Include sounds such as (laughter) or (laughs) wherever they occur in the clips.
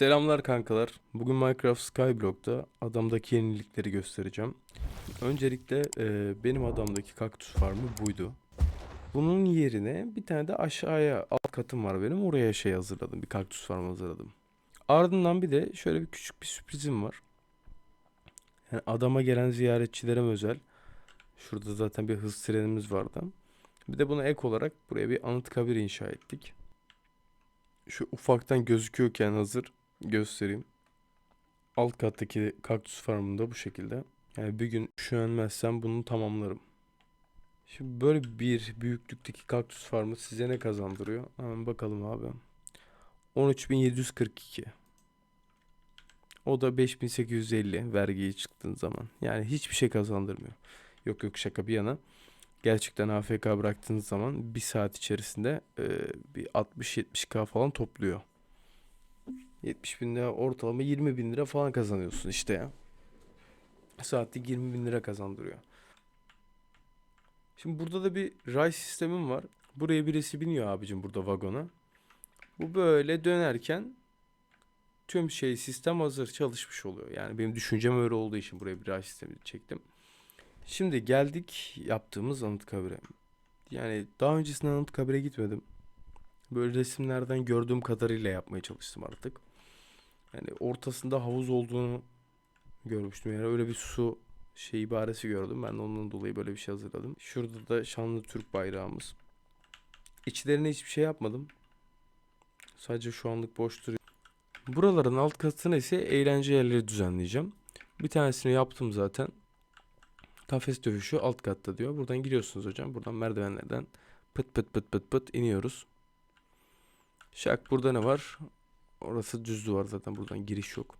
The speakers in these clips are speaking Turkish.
Selamlar kankalar. Bugün Minecraft Skyblock'ta adamdaki yenilikleri göstereceğim. Öncelikle e, benim adamdaki kaktüs farmı buydu. Bunun yerine bir tane de aşağıya alt katım var benim. Oraya şey hazırladım. Bir kaktüs farmı hazırladım. Ardından bir de şöyle bir küçük bir sürprizim var. Yani adama gelen ziyaretçilerime özel. Şurada zaten bir hız trenimiz vardı. Bir de buna ek olarak buraya bir anıtkabir inşa ettik. Şu ufaktan gözüküyorken hazır göstereyim. Alt kattaki kaktüs farmında bu şekilde. Yani bir gün üşenmezsem bunu tamamlarım. Şimdi böyle bir büyüklükteki kaktüs farmı size ne kazandırıyor? Hemen bakalım abi. 13.742. O da 5850 vergiyi çıktığın zaman. Yani hiçbir şey kazandırmıyor. Yok yok şaka bir yana. Gerçekten AFK bıraktığınız zaman bir saat içerisinde e, bir 60-70k falan topluyor. 70 bin lira ortalama 20 bin lira falan kazanıyorsun işte ya. Saatlik 20 bin lira kazandırıyor. Şimdi burada da bir ray sistemim var. Buraya birisi biniyor abicim burada vagona. Bu böyle dönerken tüm şey sistem hazır çalışmış oluyor. Yani benim düşüncem öyle olduğu için buraya bir ray sistemi çektim. Şimdi geldik yaptığımız Anıtkabir'e. Yani daha öncesinde Anıtkabir'e gitmedim. Böyle resimlerden gördüğüm kadarıyla yapmaya çalıştım artık. Yani ortasında havuz olduğunu görmüştüm. Yani öyle bir su şey ibaresi gördüm. Ben de ondan dolayı böyle bir şey hazırladım. Şurada da şanlı Türk bayrağımız. İçlerine hiçbir şey yapmadım. Sadece şu anlık boş duruyor. Buraların alt katına ise eğlence yerleri düzenleyeceğim. Bir tanesini yaptım zaten. Kafes dövüşü alt katta diyor. Buradan giriyorsunuz hocam. Buradan merdivenlerden pıt pıt pıt pıt pıt iniyoruz. Şak burada ne var? Orası düz duvar zaten buradan giriş yok.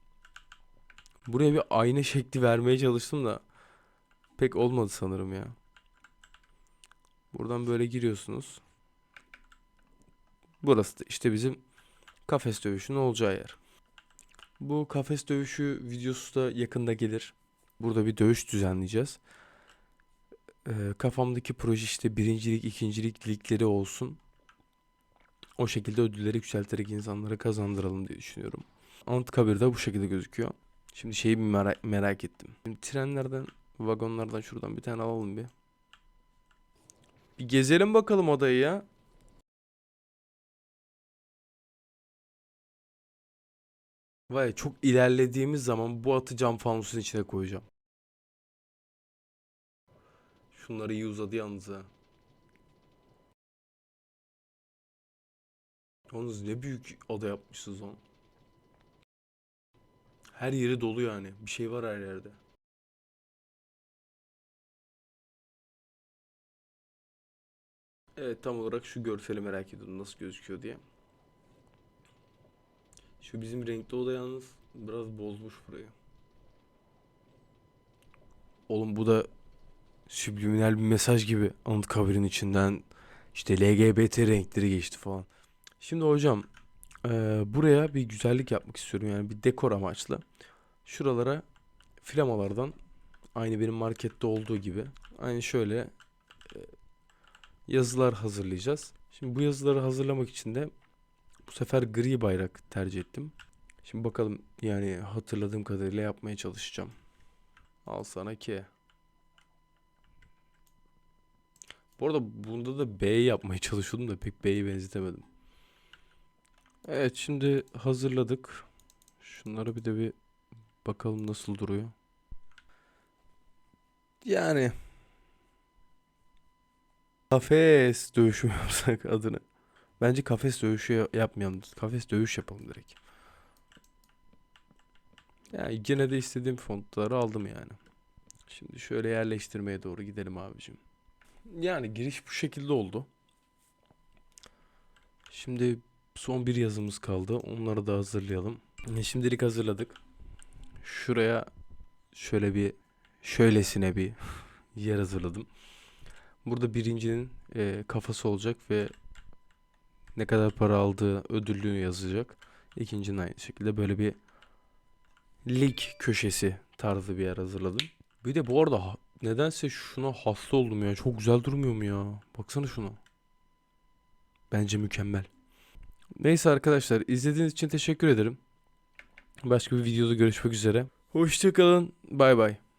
Buraya bir ayna şekli vermeye çalıştım da pek olmadı sanırım ya. Buradan böyle giriyorsunuz. Burası da işte bizim kafes dövüşünün olacağı yer. Bu kafes dövüşü videosu da yakında gelir. Burada bir dövüş düzenleyeceğiz. Ee, kafamdaki proje işte birincilik, ikincilik ligleri olsun. O şekilde ödülleri yükselterek insanlara kazandıralım diye düşünüyorum. Anıtkabir de bu şekilde gözüküyor. Şimdi şeyi bir merak, merak ettim. Şimdi trenlerden, vagonlardan şuradan bir tane alalım bir. Bir gezelim bakalım odayı ya. Vay çok ilerlediğimiz zaman bu atı cam fanusun içine koyacağım. Şunları iyi uzadı yalnız ha. Yalnız ne büyük ada yapmışsınız lan. Her yeri dolu yani. Bir şey var her yerde. Evet tam olarak şu görseli merak ediyorum nasıl gözüküyor diye. Şu bizim renkli oda yalnız biraz bozmuş burayı. Oğlum bu da subliminal bir mesaj gibi Anıtkabir'in içinden işte LGBT renkleri geçti falan. Şimdi hocam eee, buraya bir güzellik yapmak istiyorum yani bir dekor amaçlı. Şuralara flamalardan aynı benim markette olduğu gibi aynı şöyle eee, yazılar hazırlayacağız. Şimdi bu yazıları hazırlamak için de bu sefer gri bayrak tercih ettim. Şimdi bakalım yani hatırladığım kadarıyla yapmaya çalışacağım. Al sana ki. Bu arada bunda da B yapmaya çalışıyordum da pek B'yi benzetemedim. Evet şimdi hazırladık. Şunlara bir de bir bakalım nasıl duruyor. Yani kafes dövüşü (laughs) mü yapsak adını. Bence kafes dövüşü ya- yapmayalım. Kafes dövüş yapalım direkt. Yani gene de istediğim fontları aldım yani. Şimdi şöyle yerleştirmeye doğru gidelim abicim. Yani giriş bu şekilde oldu. Şimdi son bir yazımız kaldı. Onları da hazırlayalım. E, Şimdilik hazırladık. Şuraya şöyle bir şöylesine bir yer hazırladım. Burada birincinin e, kafası olacak ve ne kadar para aldığı ödüllüğünü yazacak. İkincinin aynı şekilde böyle bir lig köşesi tarzı bir yer hazırladım. Bir de bu arada nedense şuna hasta oldum ya. Çok güzel durmuyor mu ya? Baksana şuna. Bence mükemmel. Neyse arkadaşlar izlediğiniz için teşekkür ederim. Başka bir videoda görüşmek üzere. Hoşçakalın. Bay bay.